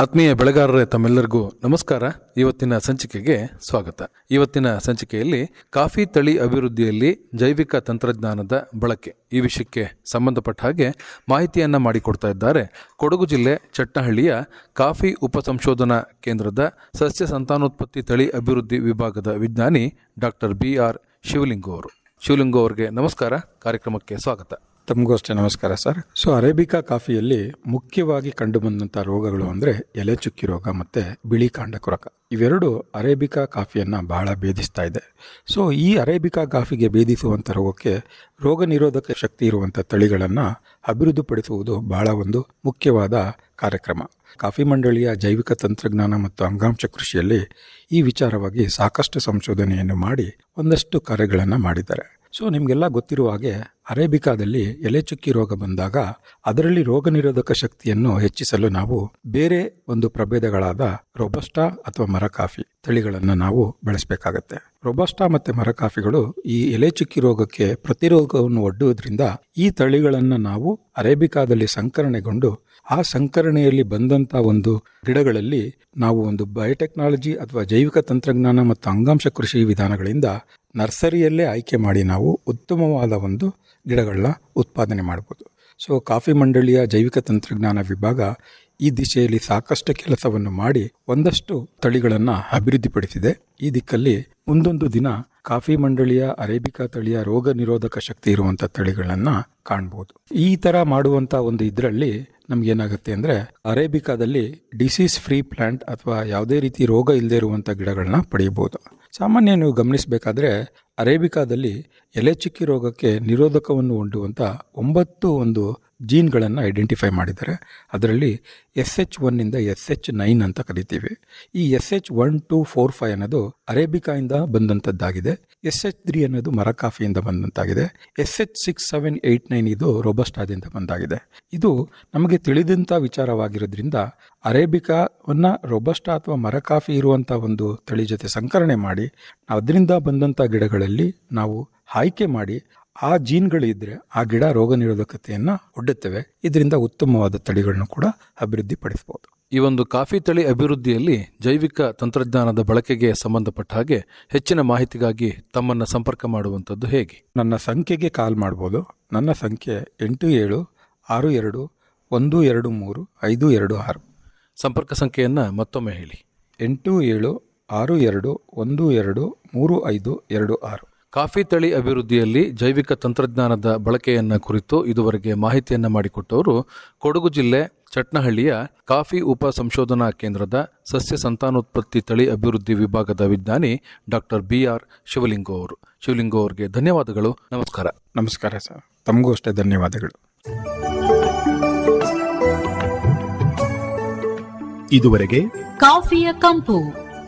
ಆತ್ಮೀಯ ಬೆಳೆಗಾರರೇ ತಮ್ಮೆಲ್ಲರಿಗೂ ನಮಸ್ಕಾರ. ಇವತ್ತಿನ ಸಂಚಿಕೆಗೆ ಸ್ವಾಗತ. ಇವತ್ತಿನ ಸಂಚಿಕೆಯಲ್ಲಿ ಕಾಫಿ ತಳಿ ಅಭಿವೃದ್ಧಿಯಲ್ಲಿ ಜೈವಿಕ ತಂತ್ರಜ್ಞಾನದ ಬಳಕೆ ಈ ವಿಷಯಕ್ಕೆ ಸಂಬಂಧಪಟ್ಟ ಹಾಗೆ ಮಾಹಿತಿಯನ್ನು ಮಾಡಿಕೊಡ್ತಾ ಇದ್ದಾರೆ ಕೊಡಗು ಜಿಲ್ಲೆ ಚಟ್ಟಹಳ್ಳಿಯ ಕಾಫಿ ಉಪಸಂಶೋಧನಾ ಕೇಂದ್ರದ ಸಸ್ಯ ಸಂತಾನೋತ್ಪತ್ತಿ ತಳಿ ಅಭಿವೃದ್ಧಿ ವಿಭಾಗದ ವಿಜ್ಞಾನಿ ಡಾಕ್ಟರ್ ಬಿ ಆರ್ ಶಿವಲಿಂಗು ಅವರು. ಶಿವಲಿಂಗು ಅವರಿಗೆ ನಮಸ್ಕಾರ. ಕಾರ್ಯಕ್ರಮಕ್ಕೆ ಸ್ವಾಗತ. ತಮಗೂ ಅಷ್ಟೇ ನಮಸ್ಕಾರ, ಸರ್. ಸೊ ಅರೇಬಿಕಾ ಕಾಫಿಯಲ್ಲಿ ಮುಖ್ಯವಾಗಿ ಕಂಡುಬಂದಂಥ ರೋಗಗಳು ಅಂದರೆ ಎಲೆ ಚುಕ್ಕಿ ರೋಗ ಮತ್ತು ಬಿಳಿ ಕಾಂಡ ಕೊರಕ ಇವೆರಡು ಅರೇಬಿಕಾ ಕಾಫಿಯನ್ನು ಬಹಳ ಭೇದಿಸ್ತಾ ಇದೆ. ಸೊ ಈ ಅರೇಬಿಕಾ ಕಾಫಿಗೆ ಭೇದಿಸುವಂಥ ರೋಗಕ್ಕೆ ರೋಗ ನಿರೋಧಕ ಶಕ್ತಿ ಇರುವಂಥ ತಳಿಗಳನ್ನು ಅಭಿವೃದ್ಧಿಪಡಿಸುವುದು ಬಹಳ ಒಂದು ಮುಖ್ಯವಾದ ಕಾರ್ಯಕ್ರಮ. ಕಾಫಿ ಮಂಡಳಿಯ ಜೈವಿಕ ತಂತ್ರಜ್ಞಾನ ಮತ್ತು ಅಂಗಾಂಶ ಕೃಷಿಯಲ್ಲಿ ಈ ವಿಚಾರವಾಗಿ ಸಾಕಷ್ಟು ಸಂಶೋಧನೆಯನ್ನು ಮಾಡಿ ಒಂದಷ್ಟು ಕಾರ್ಯಗಳನ್ನು ಮಾಡಿದ್ದಾರೆ. ಸೊ ನಿಮಗೆಲ್ಲ ಗೊತ್ತಿರುವ ಹಾಗೆ ಅರೇಬಿಕಾದಲ್ಲಿ ಎಲೆ ಚುಕ್ಕಿ ರೋಗ ಬಂದಾಗ ಅದರಲ್ಲಿ ರೋಗ ನಿರೋಧಕ ಶಕ್ತಿಯನ್ನು ಹೆಚ್ಚಿಸಲು ನಾವು ಬೇರೆ ಒಂದು ಪ್ರಭೇದಗಳಾದ ರೊಬಸ್ಟಾ ಅಥವಾ ಮರ ಕಾಫಿ ತಳಿಗಳನ್ನು ನಾವು ಬೆಳೆಸಬೇಕಾಗತ್ತೆ. ರೊಬಸ್ಟಾ ಮತ್ತು ಮರ ಕಾಫಿಗಳು ಈ ಎಲೆ ಚುಕ್ಕಿ ರೋಗಕ್ಕೆ ಪ್ರತಿರೋಧವನ್ನು ಒಡ್ಡುವುದರಿಂದ ಈ ತಳಿಗಳನ್ನು ನಾವು ಅರೇಬಿಕಾದಲ್ಲಿ ಸಂಕರಣೆಗೊಂಡು ಆ ಸಂಕರಣೆಯಲ್ಲಿ ಬಂದಂಥ ಒಂದು ಗಿಡಗಳಲ್ಲಿ ನಾವು ಒಂದು ಬಯೋಟೆಕ್ನಾಲಜಿ ಅಥವಾ ಜೈವಿಕ ತಂತ್ರಜ್ಞಾನ ಮತ್ತು ಅಂಗಾಂಶ ಕೃಷಿ ವಿಧಾನಗಳಿಂದ ನರ್ಸರಿಯಲ್ಲೇ ಆಯ್ಕೆ ಮಾಡಿ ನಾವು ಉತ್ತಮವಾದ ಒಂದು ಗಿಡಗಳನ್ನ ಉತ್ಪಾದನೆ ಮಾಡ್ಬೋದು. ಸೊ ಕಾಫಿ ಮಂಡಳಿಯ ಜೈವಿಕ ತಂತ್ರಜ್ಞಾನ ವಿಭಾಗ ಈ ದಿಶೆಯಲ್ಲಿ ಸಾಕಷ್ಟು ಕೆಲಸವನ್ನು ಮಾಡಿ ಒಂದಷ್ಟು ತಳಿಗಳನ್ನು ಅಭಿವೃದ್ಧಿಪಡಿಸಿದೆ. ಈ ದಿಕ್ಕಲ್ಲಿ ಮುಂದೊಂದು ದಿನ ಕಾಫಿ ಮಂಡಳಿಯ ಅರೇಬಿಕಾ ತಳಿಯ ರೋಗ ನಿರೋಧಕ ಶಕ್ತಿ ಇರುವಂಥ ತಳಿಗಳನ್ನು ಕಾಣ್ಬೋದು. ಈ ಥರ ಮಾಡುವಂಥ ಒಂದು ಇದರಲ್ಲಿ ನಮ್ಗೇನಾಗುತ್ತೆ ಅಂದರೆ ಅರೇಬಿಕಾದಲ್ಲಿ ಡಿಸೀಸ್ ಫ್ರೀ ಪ್ಲಾಂಟ್ ಅಥವಾ ಯಾವುದೇ ರೀತಿ ರೋಗ ಇಲ್ಲದೆ ಇರುವಂಥ ಗಿಡಗಳನ್ನ ಪಡೆಯಬಹುದು ಸಾಮಾನ್ಯ ನೀವು ಗಮನಿಸಬೇಕಾದ್ರೆ ಅರೇಬಿಕಾದಲ್ಲಿ ಎಲೆ ಚಿಕ್ಕಿ ರೋಗಕ್ಕೆ ನಿರೋಧಕವನ್ನು ಹೊಂದುವಂಥ ಒಂಬತ್ತು ಒಂದು ಜೀನ್ಗಳನ್ನು ಐಡೆಂಟಿಫೈ ಮಾಡಿದ್ದಾರೆ. ಅದರಲ್ಲಿ ಎಸ್ ಎಚ್ ಒನ್ನಿಂದ ಎಸ್ ಎಚ್ ನೈನ್ ಅಂತ ಕರಿತೀವಿ. ಈ S H one two four five ಅನ್ನೋದು ಅರೇಬಿಕಾಯಿಂದ ಬಂದಂಥದ್ದಾಗಿದೆ ಎಸ್ ಎಚ್ ತ್ರೀ ಅನ್ನೋದು ಮರಕಾಫಿಯಿಂದ ಬಂದಂತಾಗಿದೆ. S H six seven eight nine ಇದು ರೋಬಸ್ಟಾದಿಂದ ಬಂದಾಗಿದೆ. ಇದು ನಮಗೆ ತಿಳಿದಂಥ ವಿಚಾರವಾಗಿರೋದ್ರಿಂದ ಅರೇಬಿಕಾವನ್ನು ರೊಬಸ್ಟಾ ಅಥವಾ ಮರಕಾಫಿ ಇರುವಂಥ ಒಂದು ತಳಿ ಜೊತೆ ಸಂಕರಣೆ ಮಾಡಿ, ಅದರಿಂದ ಬಂದಂಥ ಗಿಡಗಳಲ್ಲಿ ನಾವು ಆಯ್ಕೆ ಮಾಡಿ ಆ ಜೀನ್ಗಳು ಇದ್ದರೆ ಆ ಗಿಡ ರೋಗ ನಿರೋಧಕತೆಯನ್ನು ಒಡ್ಡುತ್ತವೆ. ಇದರಿಂದ ಉತ್ತಮವಾದ ತಳಿಗಳನ್ನು ಕೂಡ ಅಭಿವೃದ್ಧಿಪಡಿಸಬಹುದು ಈ ಒಂದು ಕಾಫಿ ತಳಿ ಅಭಿವೃದ್ಧಿಯಲ್ಲಿ ಜೈವಿಕ ತಂತ್ರಜ್ಞಾನದ ಬಳಕೆಗೆ ಸಂಬಂಧಪಟ್ಟ ಹಾಗೆ ಹೆಚ್ಚಿನ ಮಾಹಿತಿಗಾಗಿ ತಮ್ಮನ್ನು ಸಂಪರ್ಕ ಮಾಡುವಂಥದ್ದು ಹೇಗೆ? ನನ್ನ ಸಂಖ್ಯೆಗೆ ಕಾಲ್ ಮಾಡ್ಬೋದು. ನನ್ನ ಸಂಖ್ಯೆ ಎಂಟು ಏಳು ಆರು ಎರಡು ಒಂದು ಎರಡು ಮೂರು ಐದು ಎರಡು ಆರು. ಸಂಪರ್ಕ ಸಂಖ್ಯೆಯನ್ನು ಮತ್ತೊಮ್ಮೆ ಹೇಳಿ. ಎಂಟು ಏಳು ಆರು ಎರಡು ಒಂದು ಎರಡು ಮೂರು ಐದು ಎರಡು ಆರು. ಕಾಫಿ ತಳಿ ಅಭಿವೃದ್ಧಿಯಲ್ಲಿ ಜೈವಿಕ ತಂತ್ರಜ್ಞಾನದ ಬಳಕೆಯನ್ನು ಕುರಿತು ಇದುವರೆಗೆ ಮಾಹಿತಿಯನ್ನು ಮಾಡಿಕೊಟ್ಟವರು ಕೊಡಗು ಜಿಲ್ಲೆ ಚಟ್ನಹಳ್ಳಿಯ ಕಾಫಿ ಉಪ ಸಂಶೋಧನಾ ಕೇಂದ್ರದ ಸಸ್ಯ ಸಂತಾನೋತ್ಪತ್ತಿ ತಳಿ ಅಭಿವೃದ್ಧಿ ವಿಭಾಗದ ವಿಜ್ಞಾನಿ ಡಾಕ್ಟರ್ ಬಿ ಆರ್ ಶಿವಲಿಂಗೋ ಅವರು. ಶಿವಲಿಂಗೋ ಅವರಿಗೆ ಧನ್ಯವಾದಗಳು. ನಮಸ್ಕಾರ. ನಮಸ್ಕಾರ ಸರ್. ತಮಗೂ ಅಷ್ಟೇ ಧನ್ಯವಾದಗಳು. ಇದುವರೆಗೆ ಕಾಫಿಯ ಕಂಪು.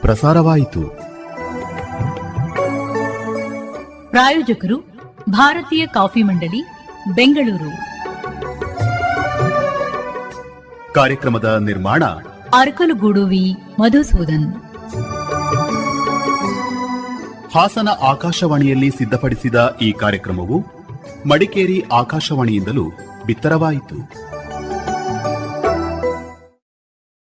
ಪ್ರಸಾರವಾಯಿತು. ಪ್ರಾಯೋಜಕರು ಭಾರತೀಯ ಕಾಫಿ ಮಂಡಳಿ ಬೆಂಗಳೂರು. ಕಾರ್ಯಕ್ರಮದ ನಿರ್ಮಾಣ ಅರಕಲಗೂಡು ವಿ. ಮಧುಸೂದನ್. ಹಾಸನ ಆಕಾಶವಾಣಿಯಲ್ಲಿ ಸಿದ್ಧಪಡಿಸಿದ ಈ ಕಾರ್ಯಕ್ರಮವು ಮಡಿಕೇರಿ ಆಕಾಶವಾಣಿಯಿಂದಲೂ ಬಿತ್ತರವಾಯಿತು.